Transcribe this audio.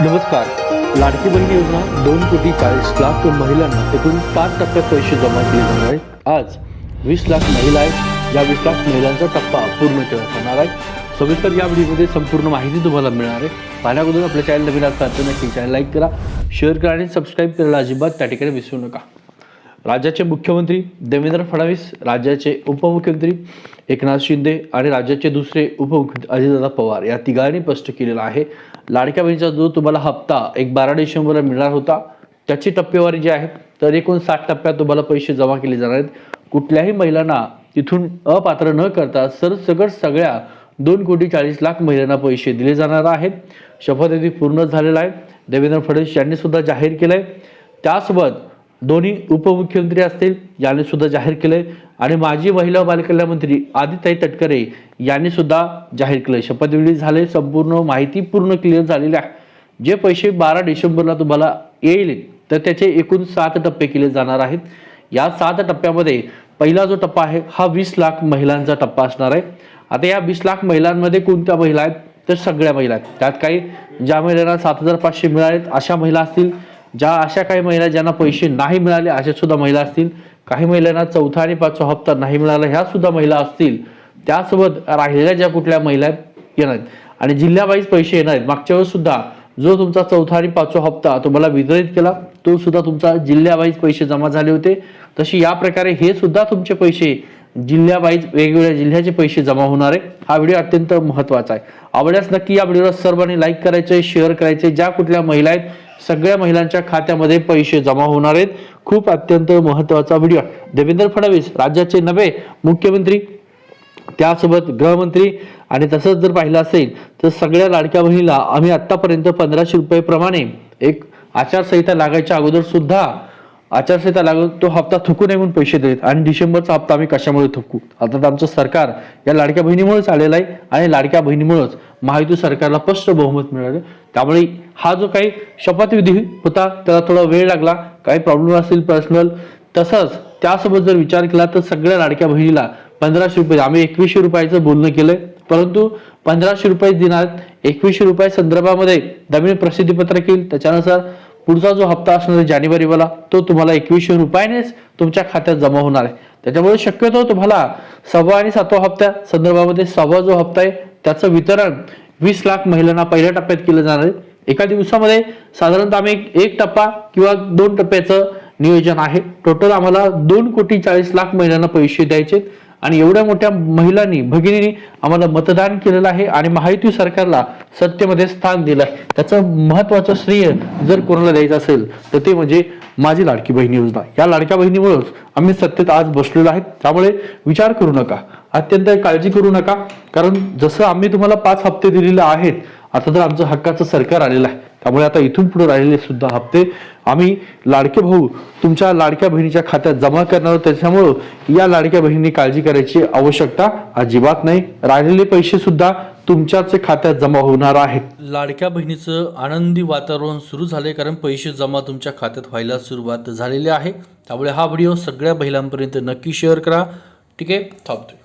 नमस्कार. लाडकी बहीण योजना दोन कोटी चाळीस लाख महिलांना एकूण पाच टप्प्यात पैसे जमा केले जाणार आहेत. आज वीस लाख महिला आहेत. या वीस लाख महिलांचा टप्पा पूर्ण केला जाणार आहे. सविस्तर या व्हिडिओमध्ये संपूर्ण माहिती तुम्हाला मिळणार आहे. पाहण्याअगोदर आपल्या चॅनल नवीन असतात तर नक्की चॅनल लाईक करा शेअर करा आणि सबस्क्राईब करायला अजिबात त्या ठिकाणी विसरू नका. राज्याचे मुख्यमंत्री देवेंद्र फडणवीस राज्याचे उपमुख्यमंत्री एकनाथ शिंदे आणि राज्याचे दुसरे उपमुख्यमंत्री अजितदादा पवार या तिघांनी स्पष्ट केलेला आहे. लाडक्या बहिणीचा जो तुम्हाला हप्ता एक बारा डिसेंबरला मिळणार होता त्याची टप्पेवारी जी आहे तर एकूण साठ टप्प्यात तुम्हाला पैसे जमा केले जाणार आहेत. कुठल्याही महिलांना तिथून अपात्र न करता सरसगट सगळ्या दोन कोटी चाळीस लाख महिलांना पैसे दिले जाणार आहेत. शपथविधी पूर्ण झालेला आहे. देवेंद्र फडणवीस यांनी सुद्धा जाहीर केलं आहे त्यासोबत दोन्ही उपमुख्यमंत्री असतील यांनी सुद्धा जाहीर केलंय. आणि माजी महिला व बालकल्याण मंत्री आदिताई तटकरे यांनी सुद्धा जाहीर केले शपथविधी झाले संपूर्ण माहिती पूर्ण क्लिअर झालेली आहे. जे पैसे बारा डिसेंबरला तुम्हाला येईल तर त्याचे एकूण सात टप्पे केले जाणार आहेत. या सात टप्प्यामध्ये पहिला जो टप्पा आहे हा वीस लाख महिलांचा टप्पा असणार आहे. आता या वीस लाख महिलांमध्ये कोणत्या महिला आहेत? तर सगळ्या महिला आहेत. त्यात काही ज्या महिलांना सात हजार पाचशे मिळालेत अशा महिला असतील ज्या अशा काही महिला ज्यांना पैसे नाही मिळाले अशा सुद्धा महिला असतील. काही महिलांना चौथा आणि पाचवा हप्ता नाही मिळाला ह्या सुद्धा महिला असतील. त्यासोबत राहिलेल्या ज्या कुठल्या महिला आहेत येणार आहेत. आणि जिल्ह्यावाईज पैसे येणार आहेत. मागच्या वेळेस सुद्धा जो तुमचा चौथा आणि पाचवा हप्ता तुम्हाला वितरित केला तो सुद्धा तुमचा जिल्ह्यावाईज पैसे जमा झाले होते. तशी या प्रकारे हे सुद्धा तुमचे पैसे जिल्ह्यावाईज वेगवेगळ्या जिल्ह्याचे पैसे जमा होणार आहे हा व्हिडिओ अत्यंत महत्त्वाचा आहे. आवडल्यास नक्की या व्हिडिओला सर्वांनी लाईक करायचे शेअर करायचे ज्या कुठल्या महिला आहेत सगळ्या महिलांच्या खात्यामध्ये पैसे जमा होणार आहेत. खूप अत्यंत महत्त्वाचा व्हिडिओ. देवेंद्र फडणवीस राज्याचे नवे मुख्यमंत्री. त्यासोबत गृहमंत्री. आणि तसंच जर पाहिलं असेल तर सगळ्या लाडक्या बहिणीला आम्ही आतापर्यंत पंधराशे रुपये प्रमाणे एक आचारसंहिता लागायच्या अगोदर सुद्धा आचारसंहिता लागून तो हप्ता थुकू नये म्हणून पैसे देत. आणि डिसेंबरचा हप्ता आम्ही कशामुळे थुकू? आता तर आमचं सरकार या लाडक्या बहिणीमुळेच आलेलं आहे आणि लाडक्या बहिणीमुळेच महायुती सरकारला स्पष्ट बहुमत मिळालं. त्यामुळे हा जो काही शपथविधी होता त्याला थोडा वेळ लागला. काही प्रॉब्लेम असतील पर्सनल तसंच त्यासोबत जर विचार केला तर सगळ्या लाडक्या बहिणीला पंधराशे रुपये आम्ही एकवीसशे रुपयाचं बोलणं केलंय. परंतु पंधराशे रुपये दिनात एकवीसशे रुपये संदर्भामध्ये नवीन प्रसिद्धीपत्रक येईल. त्याच्यानुसार पुढचा जो हप्ता असणार आहे जानेवारीवाला तो तुम्हाला एकवीसशे रुपयानेच तुमच्या खात्यात जमा होणार आहे. त्याच्यामुळे शक्यतो तुम्हाला सहावा आणि सातवा हप्त्या संदर्भामध्ये सहावा जो हप्ता आहे त्याचं वितरण वीस लाख महिलांना पहिल्या टप्प्यात केलं जाणार आहे. एका दिवसामध्ये साधारणतः आम्ही एक- एक टप्पा किंवा दोन टप्प्याचं नियोजन आहे. टोटल आम्हाला दोन कोटी चाळीस लाख महिलांना पैसे द्यायचे आणि एवढ्या मोठ्या महिलांनी भगिनींनी आम्हाला मतदान केलेलं आहे आणि महायुती सरकारला सत्तेमध्ये स्थान दिलं आहे त्याचं महत्वाचं श्रेय जर कोणाला द्यायचं असेल तर ते म्हणजे माझी लाडकी बहिणी योजना. या लाडक्या बहिणीमुळेच आम्ही सत्तेत आज बसलेलो आहेत. त्यामुळे विचार करू नका. अत्यंत काळजी करू नका. कारण जसं आम्ही तुम्हाला पाच हप्ते दिलेले आहेत आता तर आमचं हक्काचं सरकार आलेलं आहे. त्यामुळे आता इथून पुढे राहिलेले सुद्धा हप्ते आम्ही लाडके भाऊ तुमच्या लाडक्या बहिणीच्या खात्यात जमा करणार आहोत. त्याच्यामुळं या लाडक्या बहिणी काळजी करायची आवश्यकता अजिबात नाही. राहिलेले पैसे सुद्धा तुमच्याच खात्यात जमा होणार आहेत. लाडक्या बहिणीचं आनंदी वातावरण सुरू झाले कारण पैसे जमा तुमच्या खात्यात व्हायला सुरुवात झालेली आहे. त्यामुळे हा व्हिडिओ सगळ्या महिलांपर्यंत नक्की शेअर करा. ठीक आहे? थांबतोय.